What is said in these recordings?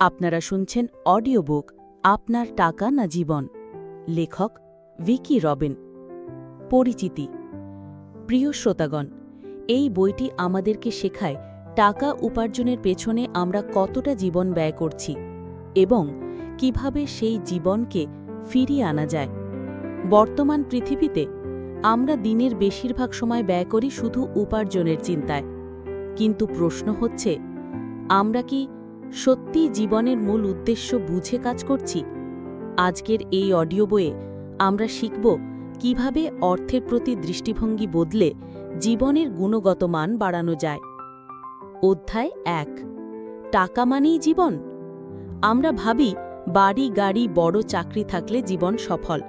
আপনারা শুনছেন audio book আপনার টাকা না জীবন। লেখক ভিকি রবিন। পরিচিতি। প্রিয় শ্রোতাগণ, এই বইটি আমাদেরকে শেখায় টাকা উপার্জনের পেছনে আমরা কতটা জীবন ব্যয় করছি এবং কীভাবে সেই জীবনকে ফিরিয়ে আনা যায়। বর্তমান পৃথিবীতে আমরা দিনের বেশিরভাগ সময় ব্যয় করি শুধু উপার্জনের চিন্তায়। কিন্তু প্রশ্ন হচ্ছে, আমরা কি সত্যি জীবনের মূল উদ্দেশ্য বুঝে কাজ করছি। আজকের এই অডিও বইয়ে আমরা শিখব কীভাবে অর্থের প্রতি দৃষ্টিভঙ্গি বদলে জীবনের গুণগত মান বাড়ানো যায়। অধ্যায় এক, টাকা মানেই জীবন? আমরা ভাবি বাড়ি, গাড়ি, বড় চাকরি থাকলে জীবন সফল।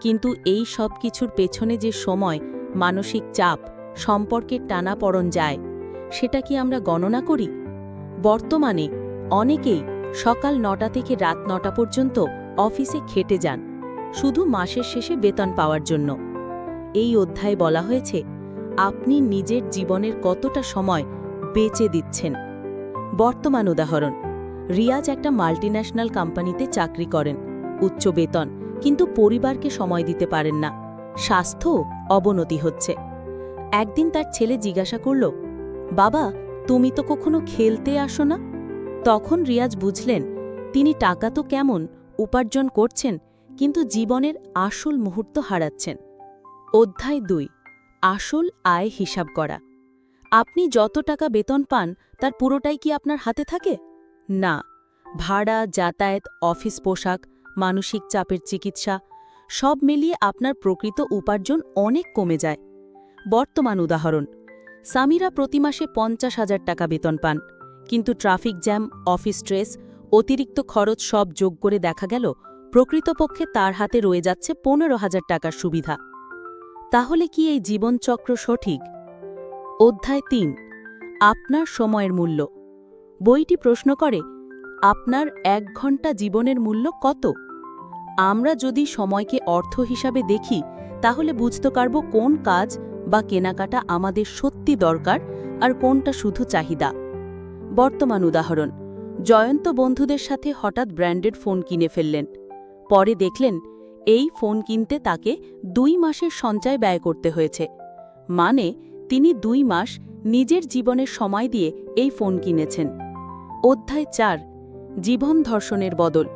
কিন্তু এই সব কিছুর পেছনে যে সময়, মানসিক চাপ, সম্পর্কের টানাপড়ন যায়, সেটা কি আমরা গণনা করি? বর্তমানে অনেকেই সকাল নটা থেকে রাত নটা পর্যন্ত অফিসে খেটে যান, শুধু মাসের শেষে বেতন পাওয়ার জন্য। এই অধ্যায়ে বলা হয়েছে, আপনি নিজের জীবনের কতটা সময় বেচে দিচ্ছেন। বর্তমান উদাহরণ, রিয়াজ একটা মাল্টিন্যাশনাল কোম্পানিতে চাকরি করেন, উচ্চ বেতন, কিন্তু পরিবারকে সময় দিতে পারেন না, স্বাস্থ্য অবনতি হচ্ছে। একদিন তার ছেলে জিজ্ঞাসা করল, বাবা, তুমি তো কখনো খেলতে আসো না? তখন রিয়াজ বুঝলেন, তিনি টাকা তো কেমন উপার্জন করছেন, কিন্তু জীবনের আসল মুহূর্ত হারাচ্ছেন। অধ্যায় দুই, আসল আয় হিসাব করা। আপনি যত টাকা বেতন পান, তার পুরোটাই কি আপনার হাতে থাকে? না। ভাড়া, যাতায়াত, অফিস পোশাক, মানসিক চাপের চিকিৎসা, সব মিলিয়ে আপনার প্রকৃত উপার্জন অনেক কমে যায়। বর্তমান উদাহরণ সামিরা প্রতি মাসে পঞ্চাশ হাজার টাকা বেতন পান। কিন্তু ট্রাফিক জ্যাম, অফিস স্ট্রেস, অতিরিক্ত খরচ সব যোগ করে দেখা গেল, প্রকৃতপক্ষে তার হাতে রয়ে যাচ্ছে পনেরো হাজার টাকার সুবিধা। তাহলে কি এই জীবনচক্র সঠিক? অধ্যায় তিন, আপনার সময়ের মূল্য। বইটি প্রশ্ন করে, আপনার এক ঘণ্টা জীবনের মূল্য কত? আমরা যদি সময়কে অর্থ হিসাবে দেখি, তাহলে বুঝতে পারব কোন কাজ বা কেনাকাটা আমাদের সত্যি দরকার আর কোনটা শুধু চাহিদা। বর্তমান উদাহরণ। জয়ন্ত বন্ধুদের সাথে হঠাৎ ব্র্যান্ডেড ফোন কিনে ফেললেন। পরে দেখলেন, এই ফোন কিনতে তাকে দুই মাসের সঞ্চয় ব্যয় করতে হয়েছে। মানে তিনি দুই মাস নিজের জীবনের সময় দিয়ে এই ফোন কিনেছেন। অধ্যায় চার, জীবন ধর্ষণের বদল।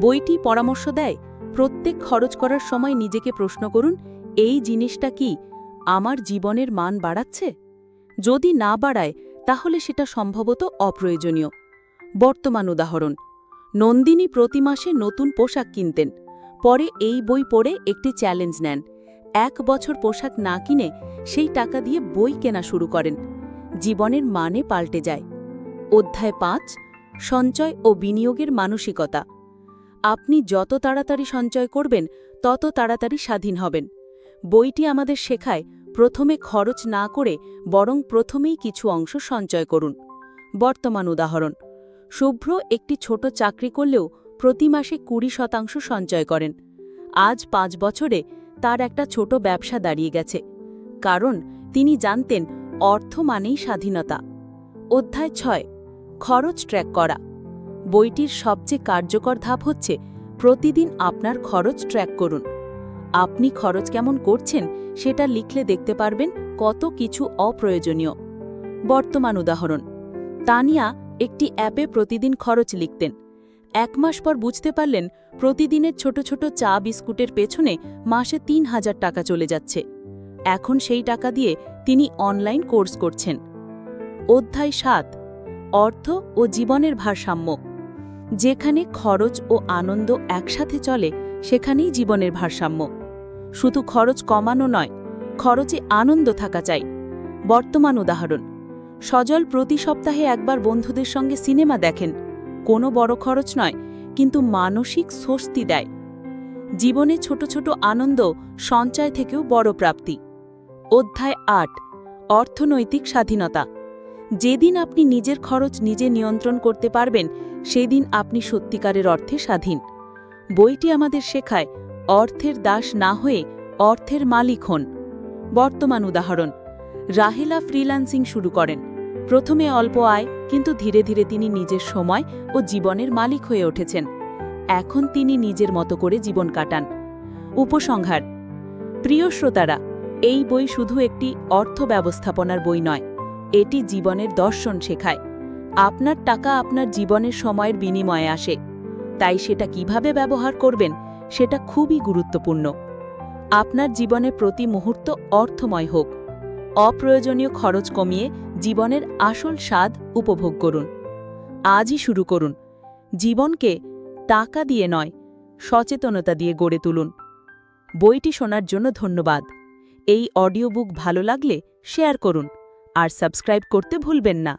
বইটি পরামর্শ দেয়, প্রত্যেক খরচ করার সময় নিজেকে প্রশ্ন করুন, এই জিনিসটা কি আমার জীবনের মান বাড়াচ্ছে? যদি না বাড়ায় তাহলে সেটা সম্ভবত অপ্রয়োজনীয়। বর্তমান উদাহরণ, নন্দিনী প্রতি মাসে নতুন পোশাক কিনতেন। পরে এই বই পড়ে একটি চ্যালেঞ্জ নেন। এক বছর পোশাক না কিনে সেই টাকা দিয়ে বই কেনা শুরু করেন। জীবনের মানে পাল্টে যায়। অধ্যায় পাঁচ, সঞ্চয় ও বিনিয়োগের মানসিকতা। আপনি যত তাড়াতাড়ি সঞ্চয় করবেন, তত তাড়াতাড়ি স্বাধীন হবেন। বইটি আমাদের শেখায় প্রথমে খরচ না করে বরং প্রথমেই কিছু অংশ সঞ্চয় করুন। বর্তমান উদাহরণ, শুভ্র একটি ছোট চাকরি করলেও প্রতি মাসে কুড়ি শতাংশ সঞ্চয় করেন। আজ পাঁচ বছরে তার একটা ছোট ব্যবসা দাঁড়িয়ে গেছে, কারণ তিনি জানতেন অর্থ মানেই স্বাধীনতা। অধ্যায় ছয়, খরচ ট্র্যাক করা, বইটির সবচেয়ে কার্যকর ধাপ হচ্ছে প্রতিদিন আপনার খরচ ট্র্যাক করুন। আপনি খরচ কেমন করছেন সেটা লিখলে দেখতে পারবেন কত কিছু অপ্রয়োজনীয়। বর্তমান উদাহরণ। তানিয়া একটি অ্যাপে প্রতিদিন খরচ লিখতেন। এক মাস পর বুঝতে পারলেন প্রতিদিনের ছোট ছোট চা বিস্কুটের পেছনে মাসে তিন হাজার টাকা চলে যাচ্ছে। এখন সেই টাকা দিয়ে তিনি অনলাইন কোর্স করছেন। অধ্যায় সাত। অর্থ ও জীবনের ভারসাম্য। যেখানে খরচ ও আনন্দ একসাথে চলে, সেখানেই জীবনের ভারসাম্য। শুধু খরচ কমানো নয়, খরচে আনন্দ থাকা চাই। বর্তমান উদাহরণ, সজল প্রতি সপ্তাহে একবার বন্ধুদের সঙ্গে সিনেমা দেখেন। কোনো বড় খরচ নয়, কিন্তু মানসিক স্বস্তি দেয়। জীবনে ছোট ছোট আনন্দ সঞ্চয় থেকেও বড় প্রাপ্তি। অধ্যায় আট, অর্থনৈতিক স্বাধীনতা, যেদিন আপনি নিজের খরচ নিজে নিয়ন্ত্রণ করতে পারবেন, সেদিন আপনি সত্যিকারের অর্থে স্বাধীন। বইটি আমাদের শেখায় অর্থের দাস না হয়ে অর্থের মালিক হন। বর্তমান উদাহরণ, রাহেলা ফ্রিল্যান্সিং শুরু করেন। প্রথমে অল্প আয়, কিন্তু ধীরে ধীরে তিনি নিজের সময় ও জীবনের মালিক হয়ে উঠেছেন। এখন তিনি নিজের মতো করে জীবন কাটান। উপসংহার, প্রিয় শ্রোতারা, এই বই শুধু একটি অর্থ ব্যবস্থাপনার বই নয়, এটি জীবনের দর্শন শেখায়। আপনার টাকা আপনার জীবনের সময়ের বিনিময়ে আসে। তাই সেটা কীভাবে ব্যবহার করবেন সেটা খুবই গুরুত্বপূর্ণ। আপনার জীবনে প্রতি মুহূর্ত অর্থময় হোক। অপ্রয়োজনীয় খরচ কমিয়ে জীবনের আসল স্বাদ উপভোগ করুন। আজই শুরু করুন। জীবনকে টাকা দিয়ে নয়, সচেতনতা দিয়ে গড়ে তুলুন। বইটি শোনার জন্য ধন্যবাদ। এই অডিও বুক ভালো লাগলে শেয়ার করুন। আর সাবস্ক্রাইব করতে ভুলবেন না।